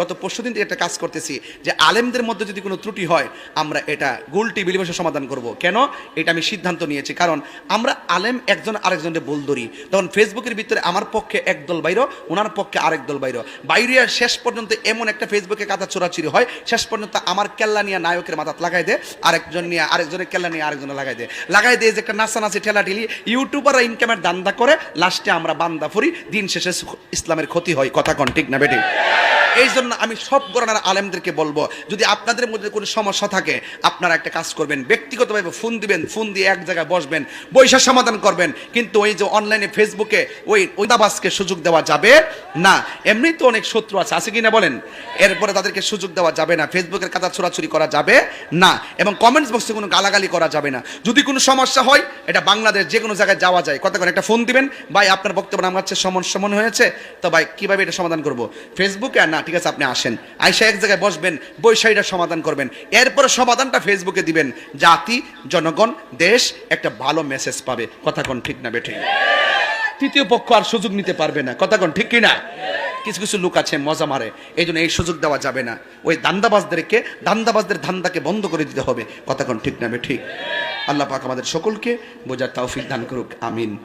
গত পরশু দিন একটা কাজ করতেছি যে আলেমদের মধ্যে যদি কোনো ত্রুটি হয়, আমরা এটা গোলটি বিলিবসে সমাধান করব। কেন? এটা আমি সিদ্ধান্ত নিয়েছি। কারণ আমরা আলেম একজন আরেকজনের বল ধরি। তখন ফেসবুকের ভিতরে আমার পক্ষে এক দল বাইর ওনার পক্ষে আরেক দল বাইর। বাইরে শেষ পর্যন্ত এমন একটা ফেসবুকে কাদা চোরাচুরি হয়, শেষ পর্যন্ত আমার কেল্লা নিয়ে নায়কের মাথাত লাগাই দেয়, আরেকজন নিয়ে আরেকজনের কেল্লা নিয়ে আরেকজনে লাগাই দেয়। লাগাই দিয়ে যে একটা নাচানাচি ঠেলা ঠেলি ইউটিউবাররা ইনকামের দান্দা করে, লাস্টে আমরা বান্দা ফুরি, দিন শেষে ইসলামের ক্ষতি হয়। কথা কন, ঠিক না বেটি এই জন্য আমি সব গণনার আলেমদেরকে বলব, যদি আপনাদের মধ্যে কোনো সমস্যা থাকে, আপনারা একটা কাজ করবেন, ব্যক্তিগতভাবে ফোন দিবেন, ফোন দিয়ে এক জায়গায় বসবেন বৈশা সমাধান করবেন, কিন্তু ওই যে অনলাইনে ফেসবুকে ওই ওইদাবাসকে সুযোগ দেওয়া যাবে না। এমনি তো অনেক শত্রু আছে আছে কি না বলেন? এরপরে তাদেরকে সুযোগ দেওয়া যাবে না ফেসবুকের কাদা ছোড়াছুরি করা যাবে না, এবং কমেন্টস বক্সে কোনো গালাগালি করা যাবে না। যদি কোনো সমস্যা হয়, এটা বাংলাদেশ যে কোনো জায়গায় যাওয়া যায়, কথা করে একটা ফোন দিবেন, ভাই আপনার বক্তব্য আমার কাছে সমস্যা মনে হয়েছে, তো ভাই কীভাবে এটা সমাধান করব? ফেসবুকে আর না ঠিক আছে, আপনি আসেন। আইসা এক জায়গায় বসবেন বৈশাখীটা সমাধান করবেন। এরপরে সমাধানটা ফেসবুকে দিবেন। জাতি, জনগণ, দেশ একটা ভালো মেসেজ পাবে। কথা কোন ঠিক না বেঠিক তৃতীয় পক্ষ আর সুযোগ নিতে পারবে না। কথা কোন ঠিক কিনা? কিছু কিছু লোক আছে, মজা মারে। এই জন্য এই সুযোগ দেওয়া যাবে না। ওই দান্দাবাজদেরকে, দান্দাবাজদের ধান্দাকে বন্ধ করে দিতে হবে। কথা কোন ঠিক না ঠিক আল্লাহ পাক আমাদের সকলকে বোঝার তৌফিক দান করুক। আমিন।